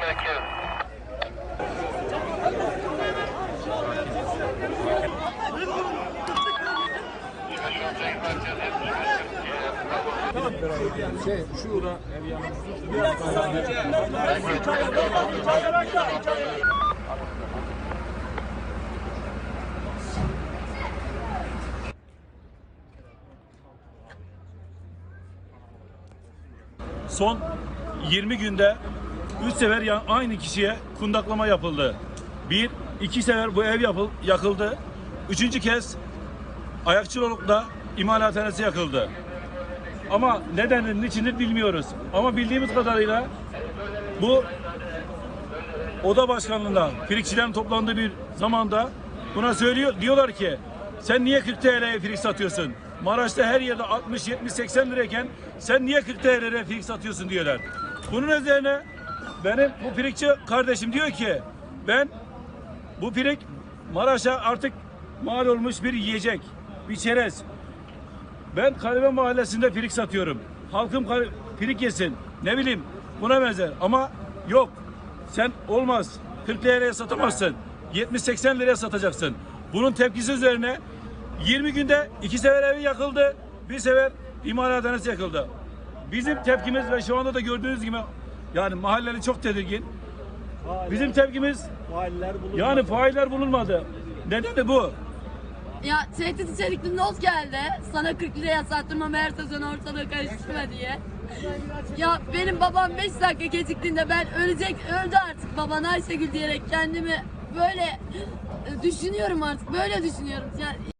Merkez. Şey şura Son 20 günde 3 sefer aynı kişiye kundaklama yapıldı. Bir, iki sefer bu ev yapıl, yakıldı. Üçüncü kez Ayakçıoluk'ta imalathanesi yakıldı. Ama nedeninin içini bilmiyoruz. Ama bildiğimiz kadarıyla bu oda başkanlığında frikçilerin toplandığı bir zamanda buna söylüyor diyorlar ki sen niye 40 TL'ye frik satıyorsun? Maraş'ta her yerde 60 70 80 lirayken sen niye 40 TL'ye frik satıyorsun diyorlar. Bunun üzerine benim bu frikçi kardeşim diyor ki ben bu frik Maraş'a artık mal olmuş bir yiyecek, bir çerez. Ben Kalibe Mahallesi'nde firik satıyorum. Halkım firik yesin. Ne bileyim buna benzer. Ama yok. Sen olmaz. 40 liraya satamazsın. 70-80 liraya satacaksın. Bunun tepkisi üzerine 20 günde iki sefer evi yakıldı. Bir sefer imalathanesi yakıldı. Bizim tepkimiz ve şu anda da gördüğünüz gibi yani mahalleli çok tedirgin. Bizim tepkimiz yani failler bulunmadı. Nedeni bu. Ya tehdit içerikli not geldi. Sana 40 liraya sattırmam her sezon ortalığı karıştırma diye. Ya benim babam 5 dakika geciktiğinde ben ölecek öldü artık baban Ayşegül diyerek kendimi böyle e, düşünüyorum artık böyle düşünüyorum. Yani